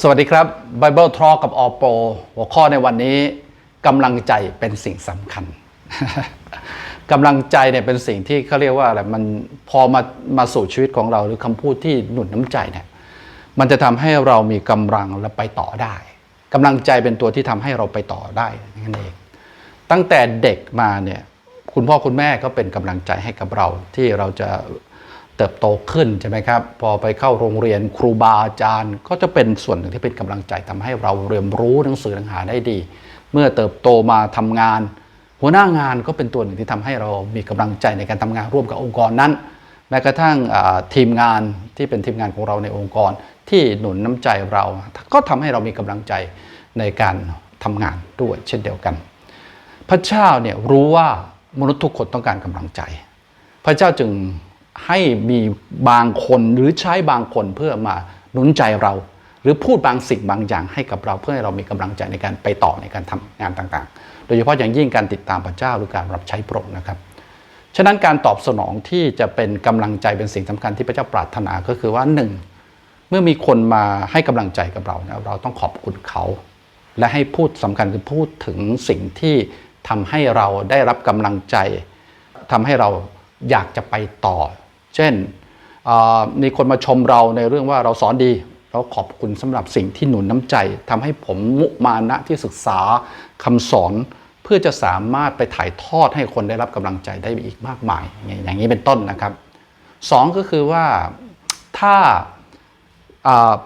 สวัสดีครับ Bible Talk กับออโปหัวข้อในวันนี้กำลังใจเป็นสิ่งสำคัญกำลังใจเนี่ยเป็นสิ่งที่เขาเรียกว่าอะไรมันพอมามาสู่ชีวิตของเราหรือคำพูดที่หนุนน้ำใจเนี่ยมันจะทำให้เรามีกำลังและไปต่อได้กำลังใจเป็นตัวที่ทำให้เราไปต่อได้นั่นเอง ตั้งแต่เด็กมาเนี่ยคุณพ่อคุณแม่ก็เป็นกำลังใจให้กับเราที่เราจะ เติบโตขึ้นใช่ไหมครับ พอไปเข้าโรงเรียนครูบาอาจารย์ ก็จะเป็นส่วนหนึ่งที่เป็นกำลังใจทำให้เราเรียนรู้หนังสือหนังหาได้ดี เมื่อเติบโตมาทำงาน หัวหน้างานก็เป็นตัวหนึ่งที่ทำให้เรามีกำลังใจในการทำงานร่วมกับองค์กรนั้น แม้กระทั่งทีมงานที่เป็นทีมงานของเราในองค์กร ที่หนุนน้ำใจเรา ก็ทำให้เรามีกำลังใจในการทำงานด้วยเช่นเดียวกัน พระเจ้าเนี่ยรู้ว่ามนุษย์ทุกคนต้องการกำลังใจ พระเจ้าจึง ให้มีบางคนหรือใช้บางคนเพื่อมาหนุนใจเรา หรือพูดบางสิ่งบางอย่างให้กับเราเพื่อให้เรามีกำลังใจในการไปต่อในการทำงานต่างๆ โดยเฉพาะอย่างยิ่งการติดตามพระเจ้าหรือการรับใช้พระองค์นะครับฉะนั้นการตอบสนองที่จะเป็นกำลังใจเป็นสิ่งสำคัญที่พระเจ้าปรารถนาก็คือว่าหนึ่งเมื่อมีคนมาให้กำลังใจกับเรานะเราต้องขอบคุณเขา และให้พูดสำคัญคือพูดถึงสิ่งที่ทำให้เราได้รับกำลังใจทำให้เราอยากจะไปต่อ เช่นมีคนมาชมเราในเรื่องว่าเราสอนดีเราขอบคุณสำหรับสิ่งที่หนุนน้ำใจทำให้ผมมุมานะที่ศึกษาคำสอนเพื่อจะสามารถไปถ่ายทอดให้คนได้รับกำลังใจได้อีกมากมาย อย่างนี้เป็นต้นนะครับสองก็คือว่าถ้า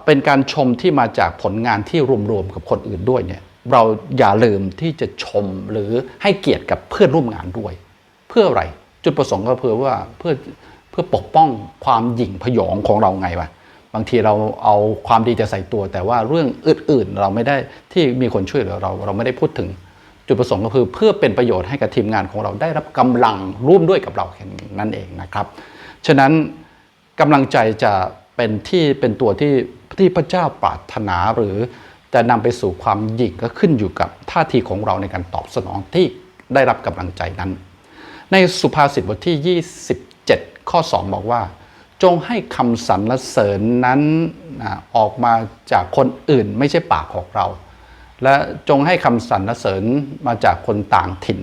เป็นการชมที่มาจากผลงานที่รวมๆกับคนอื่นด้วยเนี่ยเราอย่าลืมที่จะชมหรือให้เกียรติกับเพื่อนร่วมงานด้วย เพื่ออะไรจุดประสงค์ก็เพื่อว่าเพื่อ พื่อปกป้องความหยิ่งพยองของเราไงวะบางทีเราเอาความดีจะใส่ตัว แต่ว่าเรื่องอื่นๆ เราไม่ได้ที่มีคนช่วยเหลือเราเราไม่ได้พูดถึงจุดประสงค์ก็คือเพื่อเป็นประโยชน์ให้กับทีมงานของเราได้รับกำลังร่วมด้วยกับเราแค่นั้นเองนะครับ ฉะนั้นกำลังใจจะเป็นที่เป็นตัวที่ที่พระเจ้าปรารถนาหรือจะนำไปสู่ความหยิ่งก็ขึ้นอยู่กับท่าทีของเราในการตอบสนองที่ได้รับกำลังใจนั้น ในสุภาษิตบทที่27 ข้อ 2 บอกว่า จงให้คำสรรเสริญนั้นอออกมาจากคนอื่นไม่ใช่ปากของเรา และจงให้คำสรรเสริญมาจากคนต่างถิ่น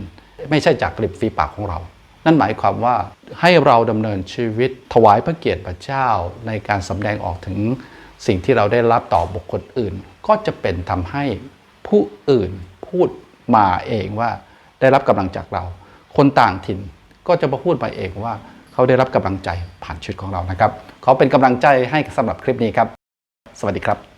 ไม่ใช่จากกริบฝีปากของเรา นั่นหมายความว่าให้เราดำเนินชีวิตถวายพระเกียรติพระเจ้าในการสำแดงออกถึงสิ่งที่เราได้รับต่อบุคคลอื่น ก็จะเป็นทำให้ผู้อื่นพูดมาเองว่าได้รับกำลังจากเรา คนต่างถิ่นก็จะมาพูดมาเองว่า เขาได้รับกำลังใจผ่านชีวิตของเรานะครับ ขอเป็นกำลังใจให้สำหรับคลิปนี้ครับ สวัสดีครับ